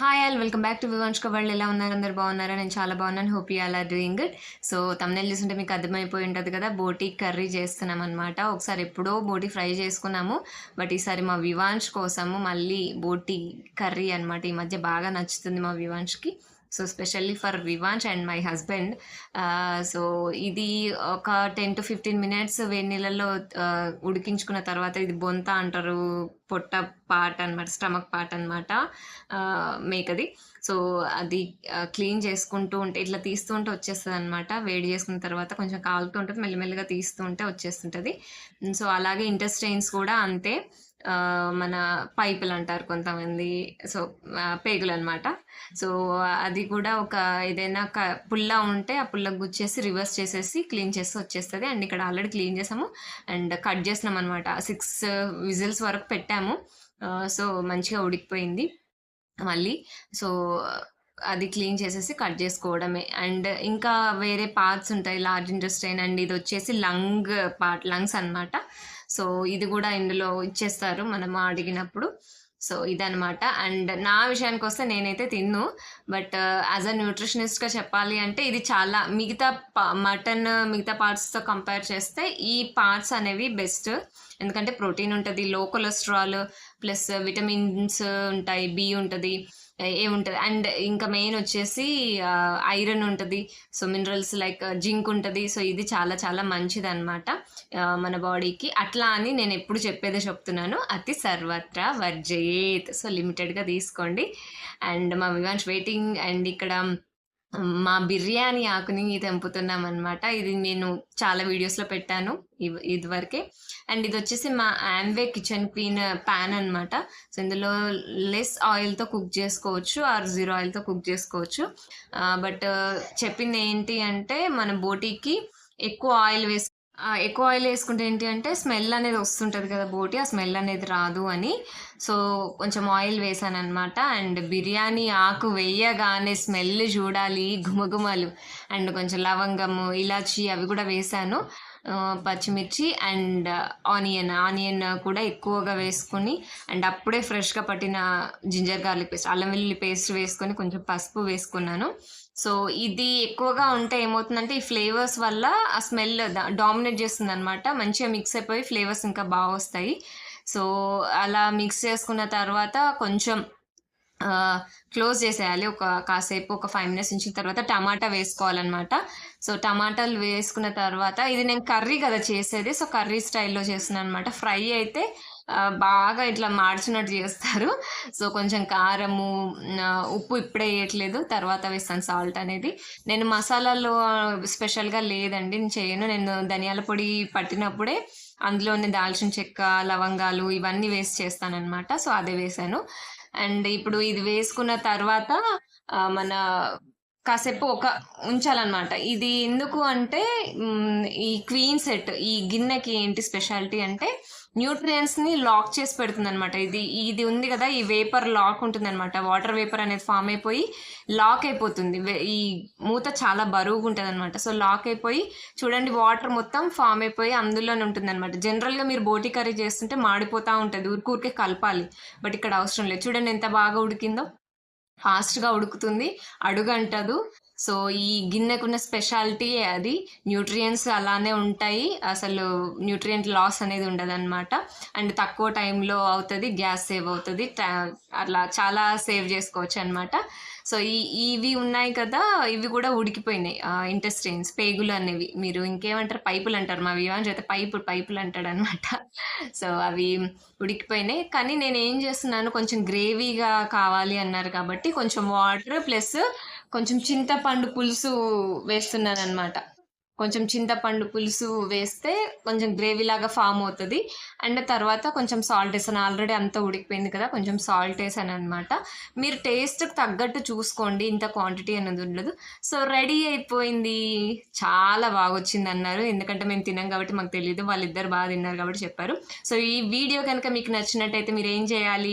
Hi all welcome back to Vivanshka వాళ్ళు ఎలా ఉన్నారు? అందరు బాగున్నారా? నేను చాలా బాగున్నాను. Hope you all are doing good so thumbnail చూస్తుంటే మీకు అర్థమైపోయి ఉంటుంది కదా బోటీ కర్రీ చేస్తున్నాం అనమాట ఒకసారి ఎప్పుడో బోటీ ఫ్రై చేసుకున్నాము. బట్ ఈసారి మా వివాంష్ కోసము మళ్ళీ బోటీ కర్రీ అనమాట ఈ మధ్య బాగా నచ్చుతుంది మా వివాంష్కి so specially for Rivanch and my husband so ఇది ఒక టెన్ టు ఫిఫ్టీన్ మినిట్స్ వేడి నీళ్ళల్లో ఉడికించుకున్న తర్వాత ఇది బొంత అంటారు పొట్ట పార్ట్ అనమాట స్టమక్ పార్ట్ అనమాట మేకది. సో అది క్లీన్ చేసుకుంటూ ఉంటే ఇట్లా తీస్తూ ఉంటే వచ్చేస్తుంది అనమాట వేడి చేసుకున్న తర్వాత కొంచెం కాలుతూ ఉంటుంది మెల్లమెల్లగా తీస్తూ ఉంటే వచ్చేస్తుంటుంది. సో అలాగే ఇంటెస్టైన్స్ కూడా అంతే. మన పైపులు అంటారు కొంతమంది. సో పేగులు అనమాట సో అది కూడా ఒక ఏదైనా క పుల్ల ఉంటే ఆ పుల్ల గుచ్చేసి రివర్స్ చేసేసి క్లీన్ చేసి వచ్చేస్తుంది. అండ్ ఇక్కడ ఆల్రెడీ క్లీన్ చేసాము. అండ్ కట్ చేసినాం అనమాట. సిక్స్ విజిల్స్ వరకు పెట్టాము. సో మంచిగా ఉడికిపోయింది మళ్ళీ. సో అది క్లీన్ చేసేసి కట్ చేసుకోవడమే. అండ్ ఇంకా వేరే పార్ట్స్ ఉంటాయి. లార్జ్ ఇంటెస్టైన్ అండ్ ఇది వచ్చేసి లంగ్ పార్ట్ లంగ్స్ అన్నమాట సో ఇది కూడా ఇందులో ఇచ్చేస్తారు మనం అడిగినప్పుడు. సో ఇదనమాట అండ్ నా విషయానికి వస్తే నేనైతే తిన్ను. బట్ యాజ్ అ న్యూట్రిషనిస్ట్గా చెప్పాలి అంటే ఇది చాలా మిగతా మటన్ మిగతా పార్ట్స్తో కంపేర్ చేస్తే ఈ పార్ట్స్ అనేవి బెస్ట్ ఎందుకంటే ప్రోటీన్ ఉంటుంది లో కొలెస్ట్రాల్ ప్లస్ విటమిన్స్ ఉంటాయి బి ఉంటుంది. ఏముంటుంది? అండ్ ఇంకా మెయిన్ వచ్చేసి ఐరన్ ఉంటుంది. సో మినరల్స్ లైక్ జింక్ ఉంటుంది. సో ఇది చాలా చాలా మంచిది అనమాట మన బాడీకి. అట్లా అని నేను ఎప్పుడు చెప్పేదే చెప్తున్నాను. అతి సర్వత్రా వర్జయేత్ సో లిమిటెడ్గా తీసుకోండి. అండ్ మా వివాన్స్ వెయిటింగ్ అండ్ ఇక్కడ మా బిర్యానీ ఆకుని తెంపుతున్నాం అనమాట ఇది నేను చాలా వీడియోస్లో పెట్టాను ఇవ్- ఇదివరకే. అండ్ ఇది వచ్చేసి మా ఆమ్వే కిచెన్ క్వీన్ ప్యాన్ అనమాట సో ఇందులో లెస్ ఆయిల్తో కుక్ చేసుకోవచ్చు ఆర్ జీరో ఆయిల్తో కుక్ చేసుకోవచ్చు. బట్ చెప్పింది ఏంటి అంటే మన బోటీకి ఎక్కువ ఆయిల్ వేసి ఎక్కువ ఆయిల్ వేసుకుంటే ఏంటి అంటే స్మెల్ అనేది వస్తుంటుంది కదా బోటి ఆ స్మెల్ అనేది రాదు అని. సో కొంచెం ఆయిల్ వేసాను అనమాట అండ్ బిర్యానీ ఆకు వేయగానే స్మెల్ చూడాలి గుమగుమలు అండ్ కొంచెం లవంగము ఇలాచి అవి కూడా వేసాను. పచ్చిమిర్చి అండ్ ఆనియన్. ఆనియన్ కూడా ఎక్కువగా వేసుకొని అండ్ అప్పుడే ఫ్రెష్గా పట్టిన జింజర్ గార్లిక్ పేస్ట్ అల్లం వెల్లుల్లి పేస్ట్ వేసుకొని కొంచెం పసుపు వేసుకున్నాను. సో ఇది ఎక్కువగా ఉంటే ఏమవుతుందంటే ఈ ఫ్లేవర్స్ వల్ల ఆ స్మెల్ డామినేట్ చేస్తుంది అనమాట మంచిగా మిక్స్ అయిపోయి ఫ్లేవర్స్ ఇంకా బాగా వస్తాయి. సో అలా మిక్స్ చేసుకున్న తర్వాత కొంచెం క్లోజ్ చేసేయాలి. ఒక కాసేపు ఒక ఫైవ్ మినిట్స్ ఉంచిన తర్వాత టమాటా వేసుకోవాలన్నమాట. సో టమాటాలు వేసుకున్న తర్వాత ఇది నేను కర్రీ కదా చేసేది. సో కర్రీ స్టైల్లో చేస్తున్నాను అనమాట ఫ్రై అయితే బాగా ఇట్లా మార్చినట్టు చేస్తారు. సో కొంచెం కారము ఉప్పు ఇప్పుడే వేయట్లేదు. తర్వాత వేస్తాను సాల్ట్ అనేది. నేను మసాలాలో స్పెషల్గా లేదండి. నేను చేయను. నేను ధనియాల పొడి పట్టినప్పుడే అందులోనే దాల్చిన చెక్క లవంగాలు ఇవన్నీ వేసి చేస్తానన్నమాట. సో అదే వేసాను. అండ్ ఇప్పుడు ఇది వేసుకున్న తర్వాత ఆ, మన కాసేపు ఒక ఉంచాలన్నమాట. ఇది ఎందుకు అంటే ఈ క్వీన్ సెట్ ఈ గిన్నెకి ఏంటి స్పెషాలిటీ అంటే న్యూట్రియన్స్ని లాక్ చేసి పెడుతుంది అనమాట ఇది ఇది ఉంది కదా ఈ వేపర్ లాక్ ఉంటుంది అనమాట వాటర్ వేపర్ అనేది ఫామ్ అయిపోయి లాక్ అయిపోతుంది. ఈ మూత చాలా బరువుగా ఉంటుంది అనమాట సో లాక్ అయిపోయి చూడండి వాటర్ మొత్తం ఫామ్ అయిపోయి అందులోనే ఉంటుంది అనమాట జనరల్గా మీరు బోటి కర్రీ చేస్తుంటే మాడిపోతూ ఉంటుంది. ఊరికూరికే కలపాలి. బట్ ఇక్కడ అవసరం లేదు. చూడండి ఎంత బాగా ఉడికిందో. ఫాస్ట్గా ఉడుకుతుంది అడుగంటదు. సో ఈ గిన్నెకున్న స్పెషాలిటీ అది. న్యూట్రియంట్స్ అలానే ఉంటాయి. అసలు న్యూట్రియంట్ లాస్ అనేది ఉండదు అనమాట అండ్ తక్కువ టైంలో అవుతుంది గ్యాస్ సేవ్ అవుతుంది. అట్లా చాలా సేవ్ చేసుకోవచ్చు అనమాట సో ఈ ఇవి ఉన్నాయి కదా ఇవి కూడా ఉడికిపోయినాయి. ఇంటెస్టైన్స్ పేగులు అనేవి. మీరు ఇంకేమంటారు? పైపులు అంటారు మా వివాన్ చేత పైపు పైపులు అంటాడు అనమాట సో అవి ఉడికిపోయినాయి. కానీ నేను ఏం చేస్తున్నాను? కొంచెం గ్రేవీగా కావాలి అన్నారు కాబట్టి కొంచెం వాటర్ ప్లస్ కొంచెం చింతపండు పులుసు వేస్తున్నాను అనమాట కొంచెం చింతపండు పులుసు వేస్తే కొంచెం గ్రేవీ లాగా ఫామ్ అవుతుంది. అండ్ తర్వాత కొంచెం సాల్ట్ వేసాను. ఆల్రెడీ అంతా ఉడికిపోయింది కదా కొంచెం సాల్ట్ వేసాను అనమాట మీరు టేస్ట్కి తగ్గట్టు చూసుకోండి. ఇంత క్వాంటిటీ అనేది ఉండదు. సో రెడీ అయిపోయింది. చాలా బాగా వచ్చింది అన్నారు ఎందుకంటే మేము తినాం కాబట్టి మాకు తెలియదు వాళ్ళిద్దరు బాగా తిన్నారు కాబట్టి చెప్పారు. సో ఈ వీడియో కనుక మీకు నచ్చినట్టయితే మీరు ఏం చేయాలి?